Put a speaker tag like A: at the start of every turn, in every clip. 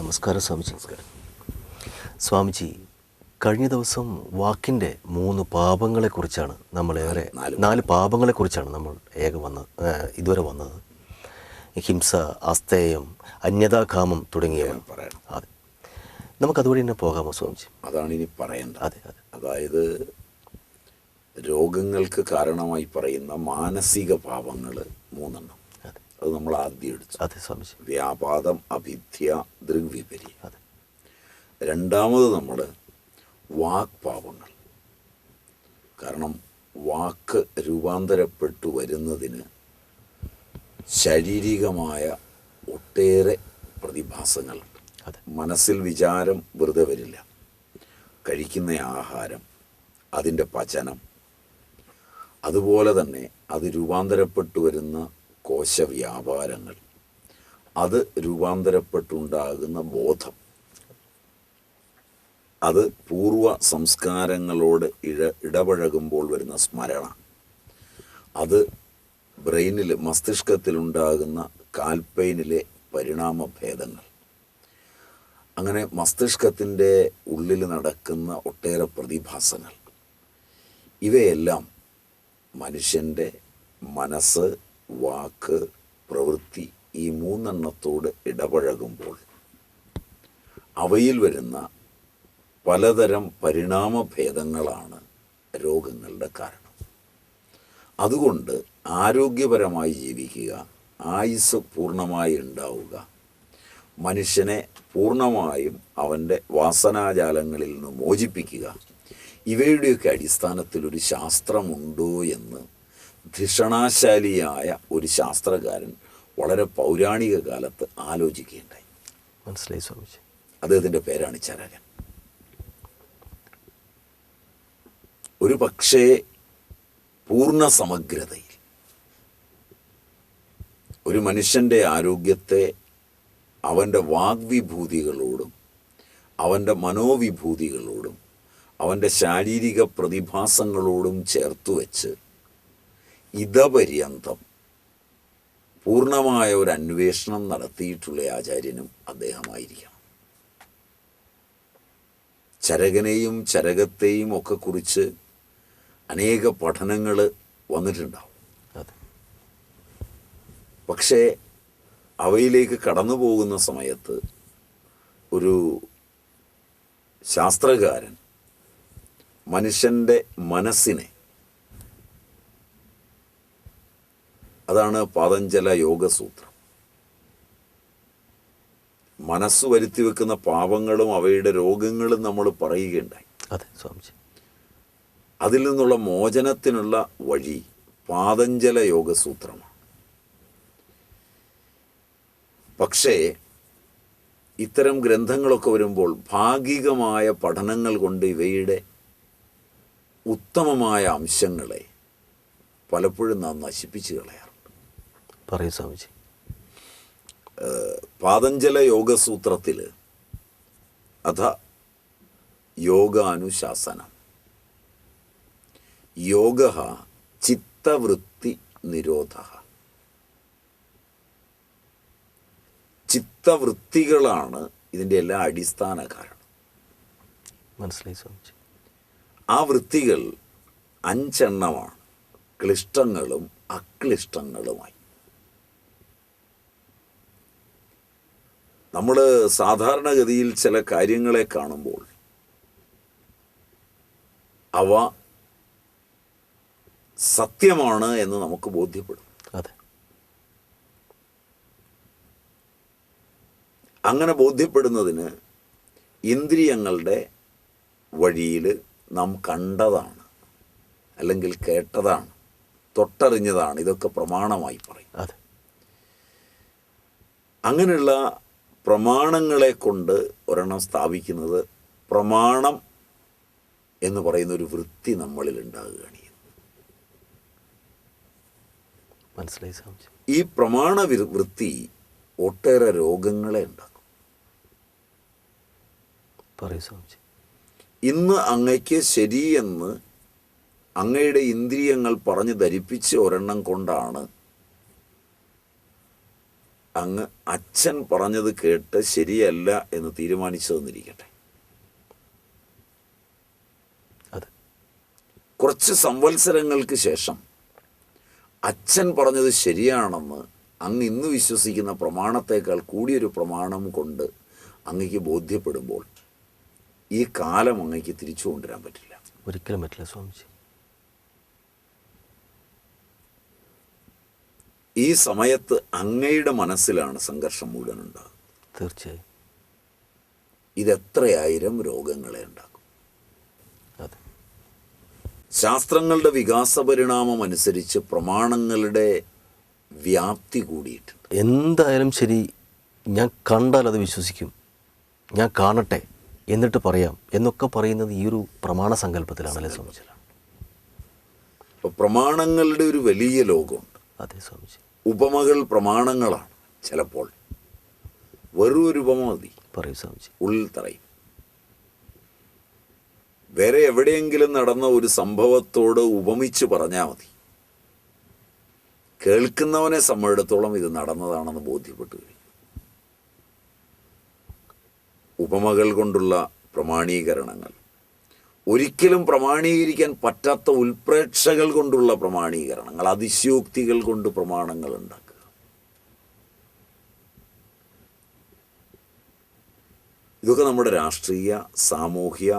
A: നമസ്കാരം സ്വാമിജി നമസ്കാരം. സ്വാമിജി കഴിഞ്ഞ ദിവസം വാക്കിന്റെ മൂന്ന് പാപങ്ങളെക്കുറിച്ചാണ് നമ്മൾ ഏറെ നാല് പാപങ്ങളെക്കുറിച്ചാണ് നമ്മൾ ഏക വന്നത് ഇതുവരെ വന്നത്. ഹിംസ അസ്തേയം അന്യതാകാമം തുടങ്ങിയവ. അതെ. നമുക്കതുവഴി തന്നെ പോകാമോ സ്വാമിജി?
B: അതാണ് ഇനി പറയേണ്ടത്.
A: അതെ അതെ.
B: അതായത് രോഗങ്ങൾക്ക് കാരണമായി പറയുന്ന മാനസിക പാപങ്ങൾ മൂന്നെണ്ണം.
A: അതെ
B: നമ്മൾ ആദ്യം എടുത്തു.
A: അതെ സ്വാമിജി
B: വ്യാപാദം അഭിധ്യ ദൃഗ്വിപരി.
A: അതെ.
B: രണ്ടാമത് നമ്മൾ വാക്പാപങ്ങൾ. കാരണം വാക്ക് രൂപാന്തരപ്പെട്ടു വരുന്നതിന് ശാരീരികമായ ഒട്ടേറെ
A: പ്രതിഭാസങ്ങൾ.
B: മനസ്സിൽ വിചാരം വെറുതെ വരില്ല. കഴിക്കുന്ന ആഹാരം അതിന്റെ പചനം. അതുപോലെ തന്നെ അത് രൂപാന്തരപ്പെട്ടു വരുന്ന കോശവ്യാപാരങ്ങൾ. അത് രൂപാന്തരപ്പെട്ടുണ്ടാകുന്ന ബോധം. അത് പൂർവ സംസ്കാരങ്ങളോട് ഇഴ ഇടപഴകുമ്പോൾ വരുന്ന സ്മരണ. അത് ബ്രെയിനിൽ മസ്തിഷ്കത്തിലുണ്ടാകുന്ന കാൽപ്പൈനിലെ പരിണാമ ഭേദങ്ങൾ അങ്ങനെ മസ്തിഷ്കത്തിന്റെ ഉള്ളിൽ നടക്കുന്ന ഒട്ടേറെ പ്രതിഭാസങ്ങൾ. ഇവയെല്ലാം മനുഷ്യന്റെ മനസ്സ് വാക്ക് പ്രവൃത്തി ഈ മൂന്നെണ്ണത്തോട് ഇടപഴകുമ്പോൾ അവയിൽ വരുന്ന പലതരം പരിണാമഭേദങ്ങളാണ് രോഗങ്ങളുടെ കാരണം. അതുകൊണ്ട് ആരോഗ്യപരമായി ജീവിക്കുക ആയുസ് പൂർണമായി ഉണ്ടാവുക മനുഷ്യനെ പൂർണമായും അവന്റെ വാസനാജാലങ്ങളിൽ നിന്ന് മോചിപ്പിക്കുക ഇവയുടെയൊക്കെ അടിസ്ഥാനത്തിൽ ഒരു ശാസ്ത്രമുണ്ടോ എന്ന് ധിഷണാശാലിയായ ഒരു ശാസ്ത്രകാരൻ വളരെ പൗരാണിക കാലത്ത് ആലോചിക്കുകയുണ്ടായി.
A: മനസ്സിലായി സ്വാമിജി.
B: അദ്ദേഹത്തിന്റെ പേരാണ് ചരകൻ. ഒരു പക്ഷേ പൂർണ സമഗ്രതയിൽ ഒരു മനുഷ്യന്റെ ആരോഗ്യത്തെ അവന്റെ വാഗ്വിഭൂതികളോടും അവന്റെ മനോവിഭൂതികളോടും അവന്റെ ശാരീരിക പ്രതിഭാസങ്ങളോടും ചേർത്തു വെച്ച് ഇതപര്യന്തം പൂർണമായ ഒരു അന്വേഷണം നടത്തിയിട്ടുള്ള ആചാര്യനും അദ്ദേഹമായിരിക്കണം. ചരകനെയും ചരകത്തെയും ഒക്കെ കുറിച്ച് അനേക പഠനങ്ങൾ വന്നിട്ടുണ്ടാവും. പക്ഷേ അവയിലേക്ക് കടന്നു പോകുന്ന സമയത്ത് ഒരു ശാസ്ത്രകാരൻ മനുഷ്യന്റെ മനസ്സിനെ അതാണ് പതഞ്ജല യോഗസൂത്രം. മനസ്സ് വരുത്തി വെക്കുന്ന പാപങ്ങളും അവയുടെ രോഗങ്ങളും നമ്മൾ പറയുകയുണ്ടായി.
A: അതെ സ്വാമിജി.
B: അതിൽ നിന്നുള്ള മോചനത്തിനുള്ള വഴി പാതഞ്ജല യോഗസൂത്രമാണ്. പക്ഷേ ഇത്തരം ഗ്രന്ഥങ്ങളൊക്കെ വരുമ്പോൾ ഭാഗികമായ പഠനങ്ങൾ കൊണ്ട് ഇവയുടെ ഉത്തമമായ അംശങ്ങളെ പലപ്പോഴും നാം നശിപ്പിച്ചു കളയാറുണ്ട്.
A: പറയൂ സ്വാമിജി.
B: പാതഞ്ജല യോഗസൂത്രത്തിൽ അഥ യോഗാനുശാസനം. യോഗ ചിത്തവൃത്തി നിരോധ. ചിത്തവൃത്തികളാണ് ഇതിന്റെ എല്ലാ അടിസ്ഥാന കാരണം.
A: മനസ്സിലായി സ്വാമിജി.
B: ആ വൃത്തികൾ അഞ്ചെണ്ണമാണ്. ക്ലിഷ്ടങ്ങളും അക്ലിഷ്ടങ്ങളുമായി. നമ്മൾ സാധാരണഗതിയിൽ ചില കാര്യങ്ങളെ കാണുമ്പോൾ അവ സത്യമാണ് എന്ന് നമുക്ക് ബോധ്യപ്പെടും.
A: അതെ.
B: അങ്ങനെ ബോധ്യപ്പെടുന്നതിന് ഇന്ദ്രിയങ്ങളുടെ വഴിയിൽ നാം കണ്ടതാണ് അല്ലെങ്കിൽ കേട്ടതാണ് തൊട്ടറിഞ്ഞതാണ് ഇതൊക്കെ പ്രമാണമായി പറയും.
A: അതെ.
B: അങ്ങനെയുള്ള പ്രമാണങ്ങളെ കൊണ്ട് ഒരെണ്ണം സ്ഥാപിക്കുന്നത് പ്രമാണം എന്ന് പറയുന്ന ഒരു വൃത്തി നമ്മളിൽ ഉണ്ടാകുകയാണ്.
A: മനസ്സിലായി
B: ഈ പ്രമാണ വൃത്തി ഒട്ടേറെ രോഗങ്ങളെ ഉണ്ടാക്കും.
A: പറയൂ സ്വാമിജി.
B: ഇന്ന് അങ്ങയ്ക്ക് ശരിയെന്ന് അങ്ങയുടെ ഇന്ദ്രിയങ്ങൾ പറഞ്ഞ് ധരിപ്പിച്ച് ഒരെണ്ണം കൊണ്ടാണ് അങ്ങ് അച്ഛൻ പറഞ്ഞത് കേട്ട് ശരിയല്ല എന്ന് തീരുമാനിച്ചതെന്നിരിക്കട്ടെ
A: തന്നിരിക്കട്ടെ.
B: കുറച്ച് സംവത്സരങ്ങൾക്ക് ശേഷം അച്ഛൻ പറഞ്ഞത് ശരിയാണെന്ന് അങ്ങ് ഇന്ന് വിശ്വസിക്കുന്ന പ്രമാണത്തേക്കാൾ കൂടിയൊരു പ്രമാണം കൊണ്ട് അങ്ങക്ക് ബോധ്യപ്പെടുമ്പോൾ ഈ കാലം അങ്ങക്ക് തിരിച്ചു കൊണ്ടുവരാൻ പറ്റില്ല.
A: ഒരിക്കലും പറ്റില്ല സ്വാമിജി.
B: ഈ സമയത്ത് അങ്ങയുടെ മനസ്സിലാണ് സംഘർഷം മുഴുവൻ ഉണ്ടാകുന്നത്.
A: തീർച്ചയായും.
B: ഇതെത്രയായിരം രോഗങ്ങളെ ഉണ്ടാക്കും. ശാസ്ത്രങ്ങളുടെ വികാസ പരിണാമം അനുസരിച്ച് പ്രമാണങ്ങളുടെ വ്യാപ്തി കൂടിയിട്ടുണ്ട്.
A: എന്തായാലും ശരി ഞാൻ കണ്ടാൽ അത് വിശ്വസിക്കും. ഞാൻ കാണട്ടെ എന്നിട്ട് പറയാം എന്നൊക്കെ പറയുന്നത് ഈ ഒരു പ്രമാണ സങ്കല്പത്തിലാണല്ലേ
B: സംബന്ധിച്ചാണ് പ്രമാണങ്ങളുടെ ഒരു വലിയ ലോകമുണ്ട്.
A: അതെ സ്വാമിജി.
B: ഉപമകൾ പ്രമാണങ്ങളാണ് ചിലപ്പോൾ. വെറും ഒരു ഉപമ മതി.
A: പറയൂ സ്വാമിജി.
B: ഉള്ളിൽ തറയും. വേറെ എവിടെയെങ്കിലും നടന്ന ഒരു സംഭവത്തോട് ഉപമിച്ച് പറഞ്ഞാൽ മതി. കേൾക്കുന്നവനെ സംബന്ധിച്ചിടത്തോളം ഇത് നടന്നതാണെന്ന് ബോധ്യപ്പെട്ടു കഴിഞ്ഞു. ഉപമകൾ കൊണ്ടുള്ള പ്രമാണീകരണങ്ങൾ. ഒരിക്കലും പ്രമാണീകരിക്കാൻ പറ്റാത്ത ഉൽപ്രേക്ഷകൾ കൊണ്ടുള്ള പ്രമാണീകരണങ്ങൾ അതിശയോക്തികൾ കൊണ്ട് പ്രമാണങ്ങൾ ഉണ്ടാക്കുക. ഇതൊക്കെ നമ്മുടെ രാഷ്ട്രീയ സാമൂഹ്യ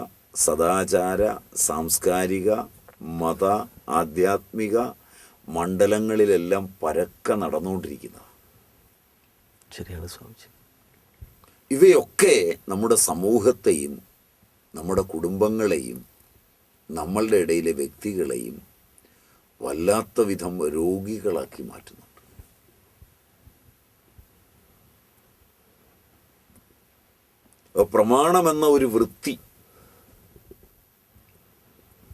B: സദാചാര സാംസ്കാരിക മത ആധ്യാത്മിക മണ്ഡലങ്ങളിലെല്ലാം പരക്കെ നടന്നുകൊണ്ടിരിക്കുന്നതാണ്
A: ശരിയാണ് സ്വാമിജി.
B: ഇവയൊക്കെ നമ്മുടെ സമൂഹത്തെയും നമ്മുടെ കുടുംബങ്ങളെയും നമ്മളുടെ ഇടയിലെ വ്യക്തികളെയും വല്ലാത്ത വിധം രോഗികളാക്കി മാറ്റുന്നുണ്ട്. പ്രമാണമെന്ന ഒരു വൃത്തി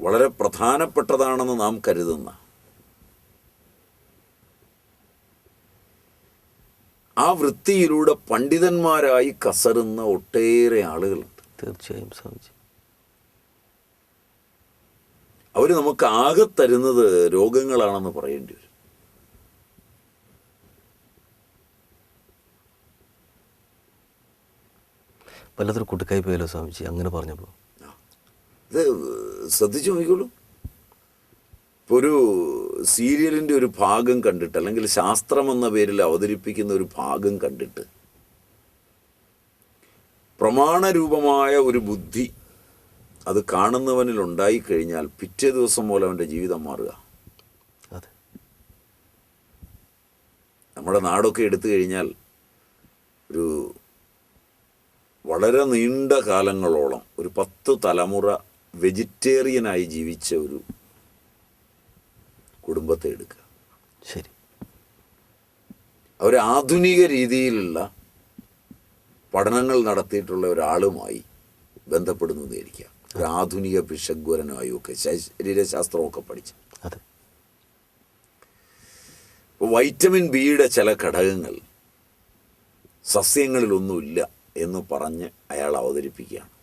B: വളരെ പ്രധാനപ്പെട്ടതാണെന്ന് നാം കരുതുന്ന ആ വൃത്തിയിലൂടെ പണ്ഡിതന്മാരായി കസരുന്ന ഒട്ടേറെ ആളുകളുണ്ട്.
A: തീർച്ചയായും സ്വാമിജി.
B: അവർ നമുക്ക് ആകെ തരുന്നത് രോഗങ്ങളാണെന്ന് പറയേണ്ടി വരും.
A: വല്ലാത്തൊരു കുട്ടിക്കായി പോയല്ലോ സ്വാമിജി അങ്ങനെ പറഞ്ഞപ്പോൾ
B: ഇത് ശ്രദ്ധിച്ചു നോക്കിക്കോളൂ. ഇപ്പോൾ ഒരു സീരിയലിന്റെ ഒരു ഭാഗം കണ്ടിട്ട് അല്ലെങ്കിൽ ശാസ്ത്രം എന്ന പേരിൽ അവതരിപ്പിക്കുന്ന ഒരു ഭാഗം കണ്ടിട്ട് പ്രമാണരൂപമായ ഒരു ബുദ്ധി അത് കാണുന്നവനിൽ ഉണ്ടായി കഴിഞ്ഞാൽ പിറ്റേ ദിവസം പോലെ അവന്റെ ജീവിതം മാറുക.
A: അതെ.
B: നമ്മുടെ നാടൊക്കെ എടുത്തു കഴിഞ്ഞാൽ ഒരു വളരെ നീണ്ട കാലങ്ങളോളം ഒരു പത്ത് തലമുറ വെജിറ്റേറിയനായി ജീവിച്ച ഒരു കുടുംബത്തെ എടുക്കുക.
A: ശരി.
B: അവർ ആധുനിക രീതിയിലുള്ള പഠനങ്ങൾ നടത്തിയിട്ടുള്ള ഒരാളുമായി ബന്ധപ്പെടുന്നു എന്നിരിക്കുക ഒരു ആധുനിക ഭിഷഗ്വരനായും ഒക്കെ ശരീരശാസ്ത്രമൊക്കെ പഠിച്ച്.
A: അതെ.
B: വൈറ്റമിൻ ബിയുടെ ചില ഘടകങ്ങൾ സസ്യങ്ങളിലൊന്നുമില്ല എന്ന് പറഞ്ഞ് അയാൾ അവതരിപ്പിക്കുകയാണ്.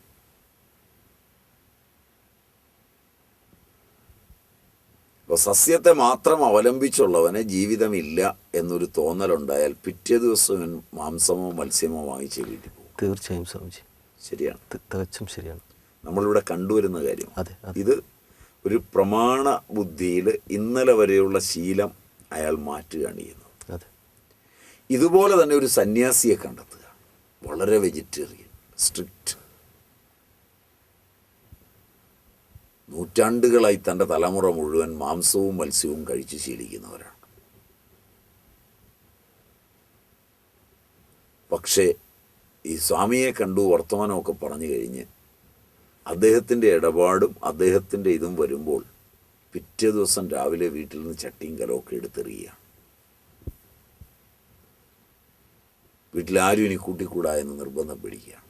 B: അപ്പോൾ സസ്യത്തെ മാത്രം അവലംബിച്ചുള്ളവന് ജീവിതമില്ല എന്നൊരു തോന്നലുണ്ടായാൽ പിറ്റേ ദിവസം മാംസമോ മത്സ്യമോ വാങ്ങിച്ച് വീട്ടിൽ പോകും.
A: തീർച്ചയായും സ്വാമിജി.
B: ശരിയാണ്.
A: തികച്ചും ശരിയാണ്.
B: നമ്മളിവിടെ കണ്ടുവരുന്ന കാര്യം.
A: അതെ.
B: ഇത് ഒരു പ്രമാണ ബുദ്ധിയിൽ ഇന്നലെ വരെയുള്ള ശീലം അയാൾ മാറ്റുകയാണ് ചെയ്യുന്നത്.
A: അതെ.
B: ഇതുപോലെ തന്നെ ഒരു സന്യാസിയെ കണ്ടെത്തുക. വളരെ വെജിറ്റേറിയൻ സ്ട്രിക്റ്റ് നൂറ്റാണ്ടുകളായി തന്റെ തലമുറ മുഴുവൻ മാംസവും മത്സ്യവും കഴിച്ച് ശീലിക്കുന്നവരാണ്. പക്ഷേ ഈ സ്വാമിയെ കണ്ടു വർത്തമാനമൊക്കെ പറഞ്ഞു കഴിഞ്ഞ് അദ്ദേഹത്തിന്റെ ഇടപാടും അദ്ദേഹത്തിന്റെ ഇതും വരുമ്പോൾ പിറ്റേ ദിവസം രാവിലെ വീട്ടിൽ നിന്ന് ചട്ടിയും കലമൊക്കെ എടുത്തെറിയുകയാണ്. വീട്ടിലാരും ഇനി കൂട്ടിക്കൂടാ എന്ന് നിർബന്ധം പിടിക്കുകയാണ്.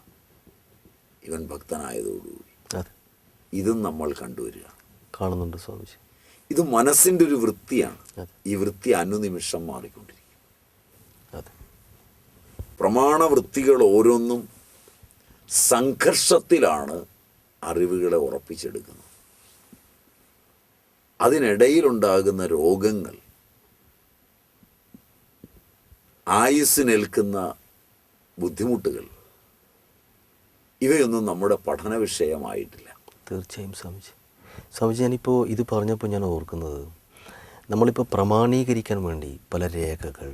B: ഇവൻ ഭക്തനായതോടുകൂടി. ഇതും നമ്മൾ കണ്ടുവരിക.
A: കാണുന്നുണ്ട് സ്വാമിജി.
B: ഇത് മനസ്സിന്റെ ഒരു വൃത്തിയാണ്. ഈ വൃത്തി അനുനിമിഷം മാറിക്കൊണ്ടിരിക്കും.
A: പ്രമാണ
B: പ്രമാണവൃത്തികൾ ഓരോന്നും സംഘർഷത്തിലാണ് അറിവുകളെ ഉറപ്പിച്ചെടുക്കുന്നത്. അതിനിടയിലുണ്ടാകുന്ന രോഗങ്ങൾ ആയുസ്സിനേൽക്കുന്ന ബുദ്ധിമുട്ടുകൾ ഇവയൊന്നും നമ്മുടെ പഠന വിഷയമായിട്ടില്ല.
A: തീർച്ചയായും സ്വാമിജി. സ്വാമിജി ഞാനിപ്പോൾ ഇത് പറഞ്ഞപ്പോൾ ഞാൻ ഓർക്കുന്നത് നമ്മളിപ്പോൾ പ്രമാണീകരിക്കാൻ വേണ്ടി പല രേഖകൾ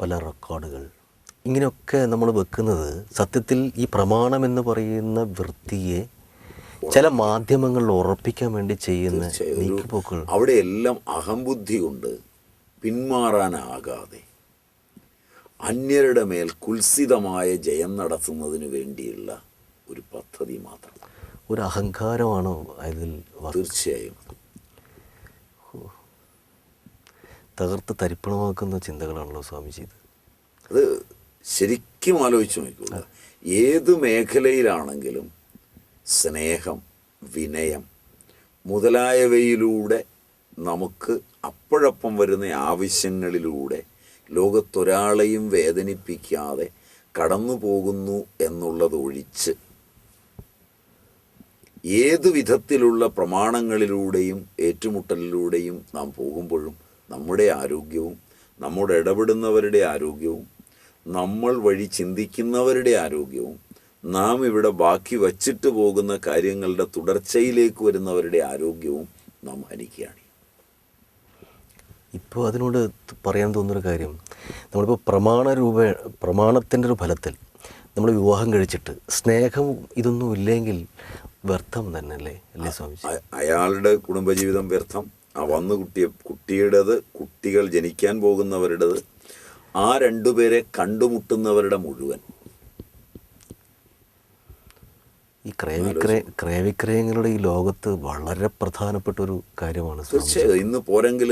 A: പല റെക്കോർഡുകൾ ഇങ്ങനെയൊക്കെ നമ്മൾ വെക്കുന്നത് സത്യത്തിൽ ഈ പ്രമാണം എന്ന് പറയുന്ന വൃത്തിയെ ചില മാധ്യമങ്ങളിൽ ഉറപ്പിക്കാൻ വേണ്ടി ചെയ്യുന്ന നീക്കുപോക്കുകൾ.
B: അവിടെയെല്ലാം അഹംബുദ്ധി കൊണ്ട് പിന്മാറാനാകാതെ അന്യരുടെ മേൽ കുൽസിതമായ ജയം നടത്തുന്നതിന് വേണ്ടിയുള്ള ഒരു പദ്ധതി മാത്രം.
A: ഒരു അഹങ്കാരമാണോ അതിൽ
B: തീർച്ചയായും.
A: തകർത്ത് തരിപ്പണമാക്കുന്ന ചിന്തകളാണല്ലോ സ്വാമിജി ഇത്.
B: അത് ശരിക്കും ആലോചിച്ച് നോക്കുക ഏത് മേഖലയിലാണെങ്കിലും സ്നേഹം വിനയം മുതലായവയിലൂടെ നമുക്ക് അപ്പോഴപ്പം വരുന്ന ആവശ്യങ്ങളിലൂടെ ലോകത്തൊരാളെയും വേദനിപ്പിക്കാതെ കടന്നു പോകുന്നു എന്നുള്ളതൊഴിച്ച് ഏത് വിധത്തിലുള്ള പ്രമാണങ്ങളിലൂടെയും ഏറ്റുമുട്ടലിലൂടെയും നാം പോകുമ്പോഴും നമ്മുടെ ആരോഗ്യവും നമ്മുടെ ഇടപെടുന്നവരുടെ ആരോഗ്യവും നമ്മൾ വഴി ചിന്തിക്കുന്നവരുടെ ആരോഗ്യവും നാം ഇവിടെ ബാക്കി വച്ചിട്ട് പോകുന്ന കാര്യങ്ങളുടെ തുടർച്ചയിലേക്ക് വരുന്നവരുടെ ആരോഗ്യവും നാം ഹനിക്കുകയാണ്.
A: ഇപ്പോൾ അതിനോട് പറയാൻ തോന്നുന്നൊരു കാര്യം നമ്മളിപ്പോൾ പ്രമാണ രൂപ പ്രമാണത്തിന്റെ ഒരു ഫലത്തിൽ നമ്മൾ വിവാഹം കഴിച്ചിട്ട് സ്നേഹം ഇതൊന്നും ഇല്ലെങ്കിൽ വ്യർത്ഥം തന്നെ അല്ലേ അല്ലേ സ്വാമിജി
B: അയാളുടെ കുടുംബജീവിതം വ്യർത്ഥം. ആ വന്നു കുട്ടിയെ കുട്ടിയുടേത് കുട്ടികൾ ജനിക്കാൻ പോകുന്നവരുടേത് ആ രണ്ടുപേരെ കണ്ടുമുട്ടുന്നവരുടെ മുഴുവൻ.
A: ഈ ക്രയവിക്രയ ക്രയവിക്രയങ്ങളുടെ ഈ ലോകത്ത് വളരെ പ്രധാനപ്പെട്ട ഒരു കാര്യമാണ്
B: തീർച്ചയായും. ഇന്ന് പോരെങ്കിൽ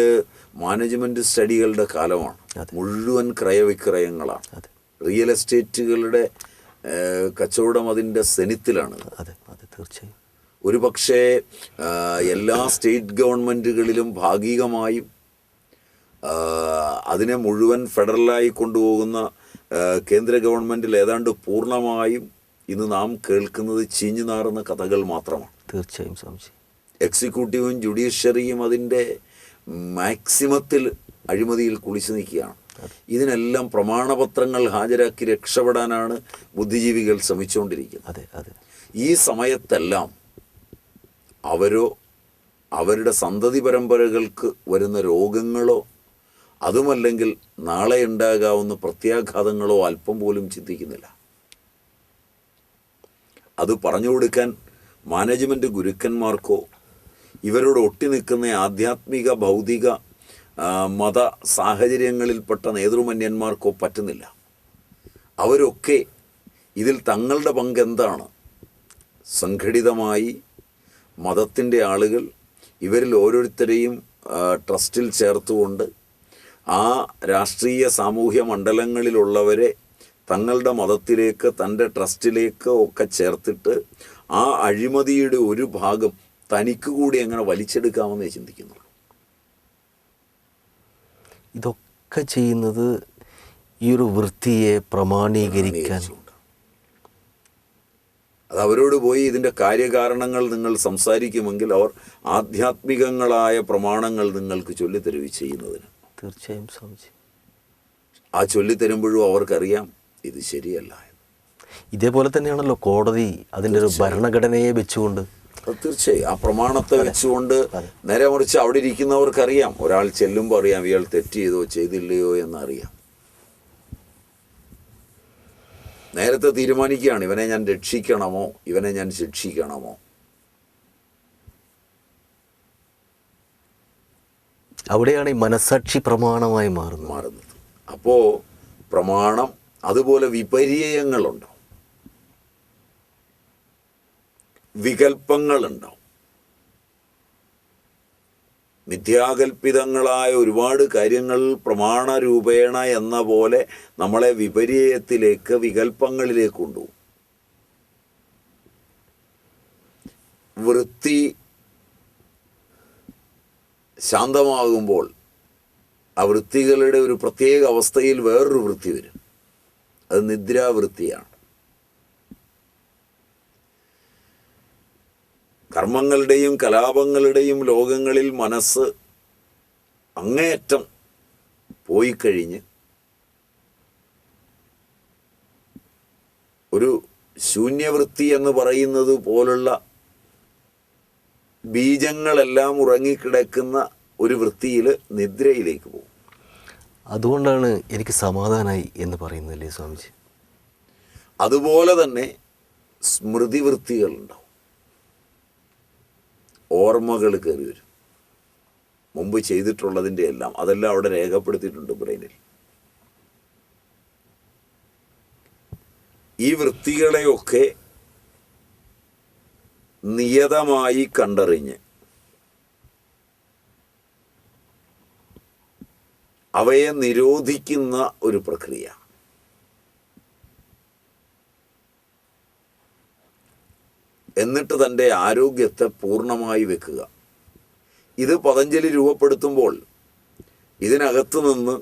B: മാനേജ്മെന്റ് സ്റ്റഡികളുടെ കാലമാണ്. മുഴുവൻ ക്രയവിക്രയങ്ങളാണ്. റിയൽ എസ്റ്റേറ്റുകളുടെ കച്ചവടം അതിന്റെ സെനിത്തിലാണ്.
A: അതെ അതെ തീർച്ചയായും.
B: ഒരു പക്ഷേ എല്ലാ സ്റ്റേറ്റ് ഗവൺമെന്റുകളിലും ഭാഗികമായും അതിനെ മുഴുവൻ ഫെഡറലായി കൊണ്ടുപോകുന്ന കേന്ദ്ര ഗവൺമെന്റിൽ ഏതാണ്ട് പൂർണമായും ഇന്ന് നാം കേൾക്കുന്നത് ചീഞ്ഞു നാറുന്ന കഥകൾ മാത്രമാണ്.
A: തീർച്ചയായും സംശയം
B: എക്സിക്യൂട്ടീവും ജുഡീഷ്യറിയും അതിന്റെ മാക്സിമത്തിൽ അഴിമതിയിൽ കുളിച്ചു നിൽക്കുകയാണ്. ഇതിനെല്ലാം പ്രമാണപത്രങ്ങൾ ഹാജരാക്കി രക്ഷപ്പെടാനാണ് ബുദ്ധിജീവികൾ ശ്രമിച്ചുകൊണ്ടിരിക്കുന്നത്.
A: അതെ അതെ.
B: ഈ സമയത്തെല്ലാം അവരോ അവരുടെ സന്തതി പരമ്പരകൾക്ക് വരുന്ന രോഗങ്ങളോ അതുമല്ലെങ്കിൽ നാളെ ഉണ്ടാകാവുന്ന പ്രത്യാഘാതങ്ങളോ അല്പം പോലും ചിന്തിക്കുന്നില്ല. അത് പറഞ്ഞു കൊടുക്കാൻ മാനേജ്മെന്റ് ഗുരുക്കന്മാർക്കോ ഇവരോട് ഒട്ടി നിൽക്കുന്ന ആധ്യാത്മിക ഭൗതിക മത സാഹചര്യങ്ങളിൽപ്പെട്ട നേതൃമന്യന്മാർക്കോ പറ്റുന്നില്ല. അവരൊക്കെ ഇതിൽ തങ്ങളുടെ പങ്കെന്താണ് സംഘടിതമായി മതത്തിന്റെ ആളുകൾ ഇവരിൽ ഓരോരുത്തരെയും ട്രസ്റ്റിൽ ചേർത്തുകൊണ്ട് ആ രാഷ്ട്രീയ സാമൂഹ്യ മണ്ഡലങ്ങളിലുള്ളവരെ തങ്ങളുടെ മതത്തിലേക്ക് തന്റെ ട്രസ്റ്റിലേക്ക് ഒക്കെ ചേർത്തിട്ട് ആ അഴിമതിയുടെ ഒരു ഭാഗം തനിക്ക് കൂടി അങ്ങനെ വലിച്ചെടുക്കാമെന്നേ ചിന്തിക്കുന്നുള്ളൂ.
A: ഇതൊക്കെ ചെയ്യുന്നത് ഈ ഒരു വൃത്തിയെ പ്രമാണീകരിക്കാൻ.
B: അത് അവരോട് പോയി ഇതിന്റെ കാര്യകാരണങ്ങൾ നിങ്ങൾ സംസാരിക്കുമെങ്കിൽ അവർ ആധ്യാത്മികങ്ങളായ പ്രമാണങ്ങൾ നിങ്ങൾക്ക് ചൊല്ലിത്തരുവി ചെയ്യുന്നതിന്.
A: തീർച്ചയായും സ്വാമിജി.
B: ആ ചൊല്ലിത്തരുമ്പോഴും അവർക്കറിയാം ഇത് ശരിയല്ല
A: ഇതേപോലെ തന്നെയാണല്ലോ കോടതി അതിന്റെ ഒരു ഭരണഘടനയെ വെച്ചുകൊണ്ട്
B: തീർച്ചയായും. ആ പ്രമാണത്തെ വെച്ചുകൊണ്ട് നേരെ മറിച്ച് അവിടെ ഇരിക്കുന്നവർക്കറിയാം. ഒരാൾ ചെല്ലുമ്പോൾ അറിയാം ഇയാൾ തെറ്റ് ചെയ്തോ ചെയ്തില്ലയോ എന്നറിയാം. നേരത്തെ തീരുമാനിക്കുകയാണ് ഇവനെ ഞാൻ രക്ഷിക്കണമോ? ഇവനെ ഞാൻ ശിക്ഷിക്കണമോ?
A: അവിടെയാണ് ഈ മനസാക്ഷി പ്രമാണമായി മാറുന്നത്.
B: മാറുന്നത്. അപ്പോൾ പ്രമാണം അതുപോലെ വിപര്യങ്ങളുണ്ടാവും വികൽപ്പങ്ങളുണ്ടാവും. മിഥ്യാകൽപിതങ്ങളായ ഒരുപാട് കാര്യങ്ങൾ പ്രമാണരൂപേണ എന്ന പോലെ നമ്മളെ വിപര്യത്തിലേക്ക് വികൽപ്പങ്ങളിലേക്ക് കൊണ്ടുപോകും. വൃത്തി ശാന്തമാകുമ്പോൾ ആ വൃത്തികളുടെ ഒരു പ്രത്യേക അവസ്ഥയിൽ വേറൊരു വൃത്തി വരും. അത് നിദ്രാവൃത്തിയാണ്. കർമ്മങ്ങളുടെയും കലാപങ്ങളുടെയും ലോകങ്ങളിൽ മനസ്സ് അങ്ങേയറ്റം പോയിക്കഴിഞ്ഞ് ഒരു ശൂന്യവൃത്തി എന്ന് പറയുന്നത് പോലുള്ള ബീജങ്ങളെല്ലാം ഉറങ്ങിക്കിടക്കുന്ന ഒരു വൃത്തിയിൽ നിദ്രയിലേക്ക് പോകും.
A: അതുകൊണ്ടാണ് എനിക്ക് സമാധാനമായി എന്ന് പറയുന്നതല്ലേ സ്വാമിജി?
B: അതുപോലെ തന്നെ സ്മൃതിവൃത്തികളുണ്ട്. ഓർമ്മകൾ കയറി വരും. മുമ്പ് ചെയ്തിട്ടുള്ളതിന്റെ എല്ലാം അതെല്ലാം അവിടെ രേഖപ്പെടുത്തിയിട്ടുണ്ട് ബ്രെയിനിൽ. ഈ വൃത്തികളെയൊക്കെ നിയതമായി കണ്ടറിഞ്ഞ് അവയെ നിരോധിക്കുന്ന ഒരു പ്രക്രിയ. എന്നിട്ട് തന്റെ ആരോഗ്യത്തെ പൂർണമായി വെക്കുക. ഇത് പതഞ്ജലി രൂപപ്പെടുത്തുമ്പോൾ ഇതിനകത്തു നിന്ന്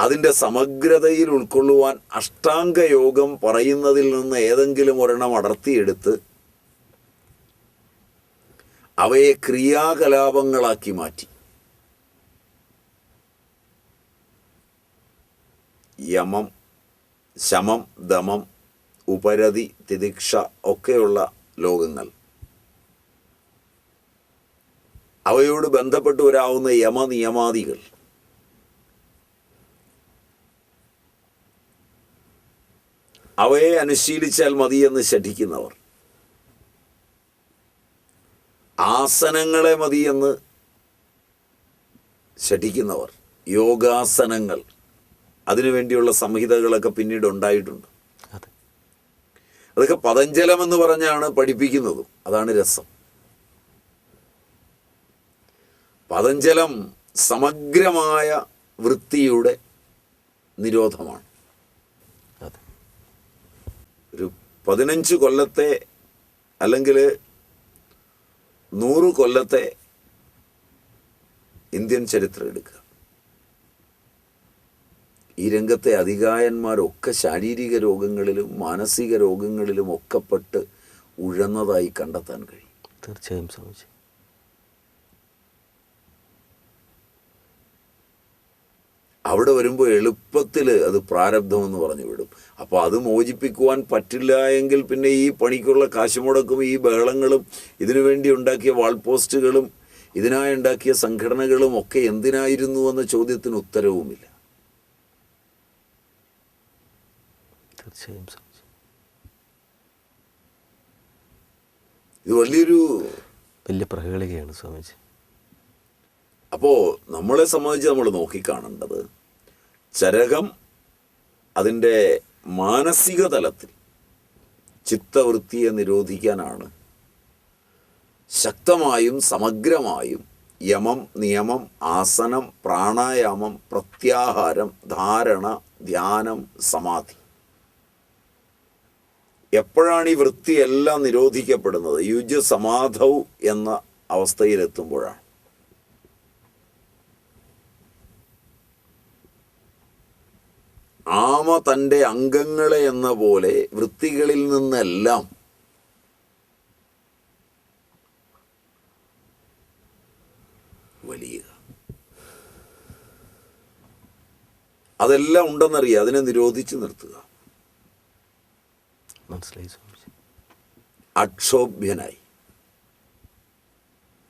B: അതിന്റെ സമഗ്രതയിൽ ഉൾക്കൊള്ളുവാൻ അഷ്ടാംഗ യോഗം പറയുന്നതിൽ നിന്ന് ഏതെങ്കിലും ഒരെണ്ണം അടർത്തിയെടുത്ത് അവയെ ക്രിയാകലാപങ്ങളാക്കി മാറ്റി. യമം ശമം ദമം ഉപരതി തിദിക്ഷ ഒക്കെയുള്ള ലോകങ്ങൾ. അവയോട് ബന്ധപ്പെട്ട് വരാവുന്ന യമനിയമാദികൾ. അവയെ അനുശീലിച്ചാൽ മതിയെന്ന് ശഠിക്കുന്നവർ. ആസനങ്ങളെ മതിയെന്ന് ശഠിക്കുന്നവർ. യോഗാസനങ്ങൾ. അതിനുവേണ്ടിയുള്ള സംഹിതകളൊക്കെ പിന്നീട് ഉണ്ടായിട്ടുണ്ട്. അതൊക്കെ പതഞ്ജലം എന്ന് പറഞ്ഞാണ് പഠിപ്പിക്കുന്നത്. അതാണ് രസം. പതഞ്ജലം സമഗ്രമായ വൃത്തിയുടെ നിരോധമാണ്.
A: അതെ.
B: ഒരു പതിനഞ്ച് കൊല്ലത്തെ അല്ലെങ്കിൽ നൂറ് കൊല്ലത്തെ ഇന്ത്യൻ ചരിത്രം എടുക്കുക. ഈ രംഗത്തെ അധികായന്മാരൊക്കെ ശാരീരിക രോഗങ്ങളിലും മാനസിക രോഗങ്ങളിലും ഒക്കെ പെട്ട് ഉഴന്നതായി കണ്ടെത്താൻ കഴിയും.
A: തീർച്ചയായും സ്വാമിജി.
B: അവിടെ വരുമ്പോൾ എളുപ്പത്തിൽ അത് പ്രാരബ്ധമെന്ന് പറഞ്ഞു വിടും. അപ്പോൾ അത് മോചിപ്പിക്കുവാൻ പറ്റില്ല എങ്കിൽ പിന്നെ ഈ പണിക്കുള്ള കാശുമുടക്കും ഈ ബഹളങ്ങളും ഇതിനു വേണ്ടി ഉണ്ടാക്കിയ വാൾ പോസ്റ്റുകളും ഇതിനായി ഉണ്ടാക്കിയ സംഘടനകളും ഒക്കെ എന്തിനായിരുന്നു എന്ന ചോദ്യത്തിന് ഉത്തരവുമില്ല.
A: തീർച്ചയായും സ്വാമിജി
B: ഇത് വലിയൊരു
A: വലിയ പ്രഹേളികയാണ് സ്വാമിജി.
B: അപ്പോൾ നമ്മളെ സംബന്ധിച്ച് നമ്മൾ നോക്കിക്കാണേണ്ടത് ചരകം അതിന്റെ മാനസിക തലത്തിൽ ചിത്തവൃത്തിയെ നിരോധിക്കാനാണ്. ശക്തമായും സമഗ്രമായും യമം നിയമം ആസനം പ്രാണായാമം പ്രത്യാഹാരം ധാരണ ധ്യാനം സമാധി. എപ്പോഴാണ് ഈ വൃത്തിയെല്ലാം നിരോധിക്കപ്പെടുന്നത്? യുജ സമാധൗ എന്ന അവസ്ഥയിലെത്തുമ്പോഴാണ്. ആമ തന്റെ അംഗങ്ങളെ എന്ന പോലെ വൃത്തികളിൽ നിന്നെല്ലാം വലിയ അതെല്ലാം ഉണ്ടെന്നറിയുക അതിനെ നിരോധിച്ച് നിർത്തുക.
A: മനസ്സിലായി
B: അക്ഷോഭ്യനായി.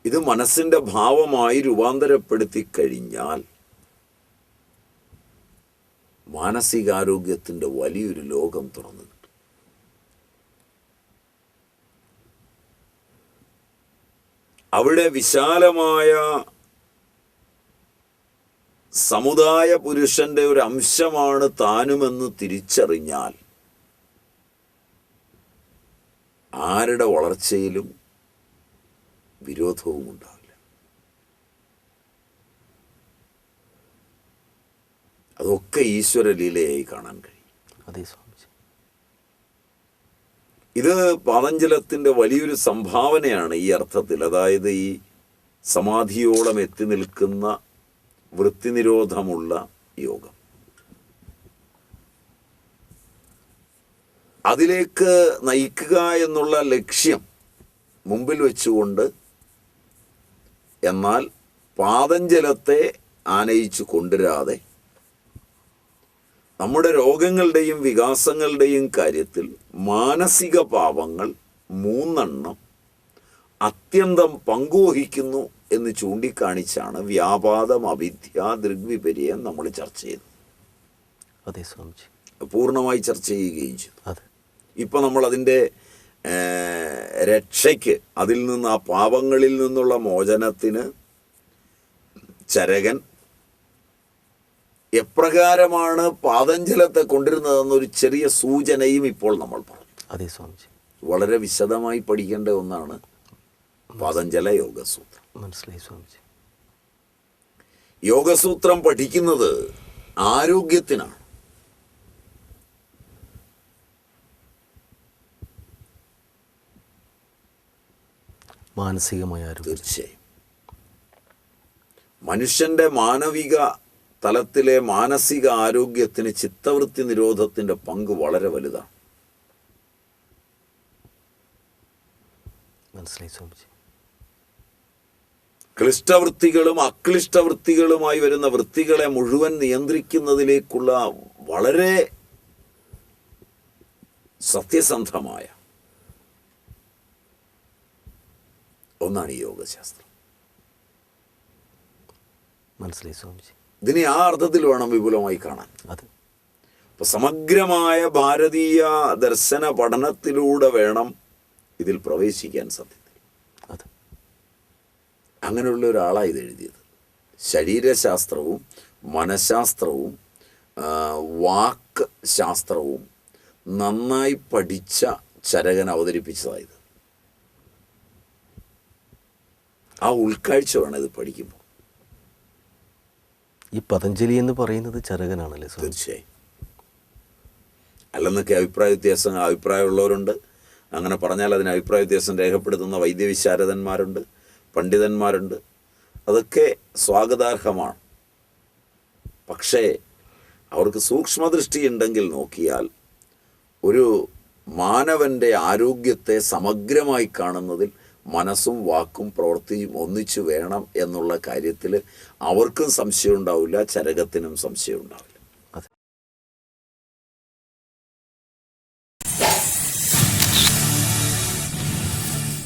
B: ഇത് മനസ്സിന്റെ ഭാവമായി രൂപാന്തരപ്പെടുത്തി കഴിഞ്ഞാൽ മാനസികാരോഗ്യത്തിന്റെ വലിയൊരു ലോകം തുറന്നു കിട്ടും. അവിടെ വിശാലമായ സമുദായ പുരുഷന്റെ ഒരു അംശമാണ് താനുമെന്ന് തിരിച്ചറിഞ്ഞാൽ ആരുടെ വളർച്ചയിലും വിരോധവും ഉണ്ടാവില്ല. അതൊക്കെ ഈശ്വര ലീലയായി കാണാൻ കഴിയും.
A: അതെ സ്വാമിജി.
B: ഇത് പാതഞ്ജലത്തിന്റെ വലിയൊരു സംഭാവനയാണ് ഈ അർത്ഥത്തിൽ. അതായത് ഈ സമാധിയോളം എത്തി നിൽക്കുന്ന വൃത്തിനിരോധമുള്ള യോഗം. അതിലേക്ക് നയിക്കുക എന്നുള്ള ലക്ഷ്യം മുമ്പിൽ വെച്ചുകൊണ്ട് എന്നാൽ പാതഞ്ജലത്തെ ആനയിച്ചു കൊണ്ടുവരാതെ നമ്മുടെ രോഗങ്ങളുടെയും വികാസങ്ങളുടെയും കാര്യത്തിൽ മാനസിക പാപങ്ങൾ മൂന്നെണ്ണം അത്യന്തം പങ്കുവഹിക്കുന്നു എന്ന് ചൂണ്ടിക്കാണിച്ചാണ് വ്യാപാദം അവിദ്യ ദൃഗ്വിപര്യം നമ്മൾ ചർച്ച ചെയ്തത്
A: അതേ സ്വാമിജി.
B: പൂർണമായി ചർച്ച ചെയ്യുകയും ചെയ്തു.
A: അതെ
B: ഇപ്പം നമ്മൾ അതിന്റെ രക്ഷയ്ക്ക് അതിൽ നിന്ന് ആ പാപങ്ങളിൽ നിന്നുള്ള മോചനത്തിന് ചരകൻ എപ്രകാരമാണ് പാതഞ്ജലത്തെ കൊണ്ടിരുന്നതെന്നൊരു ചെറിയ സൂചനയും ഇപ്പോൾ നമ്മൾ പറഞ്ഞു.
A: അതെ സ്വാമിജി.
B: വളരെ വിശദമായി പഠിക്കേണ്ട ഒന്നാണ് പാതഞ്ജല യോഗസൂത്രം.
A: മനസ്സിലായി സ്വാമിജി.
B: യോഗസൂത്രം പഠിക്കുന്നത് ആരോഗ്യത്തിനാണ്.
A: മാനസികമായ ആരോഗ്യം.
B: തീർച്ചയായും. മനുഷ്യന്റെ മാനവിക തലത്തിലെ മാനസിക ആരോഗ്യത്തിന് ചിത്തവൃത്തി നിരോധത്തിന്റെ പങ്ക് വളരെ വലുതാണ്.
A: മനസ്സിലായി സ്വാമിജി.
B: ക്ലിഷ്ടവൃത്തികളും അക്ലിഷ്ടവൃത്തികളുമായി വരുന്ന വൃത്തികളെ മുഴുവൻ നിയന്ത്രിക്കുന്നതിലേക്കുള്ള വളരെ സത്യസന്ധമായ ഒന്നാണ് ഈ യോഗശാസ്ത്രം.
A: മനസ്സിലായി സ്വാമിജി.
B: ഇതിനെ ആ അർത്ഥത്തിൽ വേണം വിപുലമായി കാണാൻ.
A: അതെ.
B: അപ്പൊ സമഗ്രമായ ഭാരതീയ ദർശന പഠനത്തിലൂടെ വേണം ഇതിൽ പ്രവേശിക്കാൻ സത്യത്തിൽ
A: അതെ.
B: അങ്ങനെയുള്ള ഒരാളാണ് ഇത് എഴുതിയത്. ശരീരശാസ്ത്രവും മനഃശാസ്ത്രവും വാക്ക് ശാസ്ത്രവും നന്നായി പഠിച്ച ചരകൻ അവതരിപ്പിച്ചതായത് ആ ഉൾക്കാഴ്ച വേണം ഇത് പഠിക്കുമ്പോൾ.
A: ഈ പതഞ്ജലി എന്ന് പറയുന്നത് ചരകനാണല്ലേ
B: തീർച്ചയായും. അല്ലെന്നൊക്കെ അഭിപ്രായ വ്യത്യാസം അഭിപ്രായമുള്ളവരുണ്ട്. അങ്ങനെ പറഞ്ഞാൽ അതിന് അഭിപ്രായ വ്യത്യാസം രേഖപ്പെടുത്തുന്ന വൈദ്യവിശാരദന്മാരുണ്ട് പണ്ഡിതന്മാരുണ്ട്. അതൊക്കെ സ്വാഗതാർഹമാണ്. പക്ഷേ അവർക്ക് സൂക്ഷ്മദൃഷ്ടി ഉണ്ടെങ്കിൽ നോക്കിയാൽ ഒരു മാനവന്റെ ആരോഗ്യത്തെ സമഗ്രമായി കാണുന്നതിൽ മനസ്സും വാക്കും പ്രവൃത്തിയും ഒന്നിച്ചു വേണം എന്നുള്ള കാര്യത്തിൽ അവർക്കും സംശയം ഉണ്ടാവില്ല ചരകത്തിനും സംശയം ഉണ്ടാവില്ല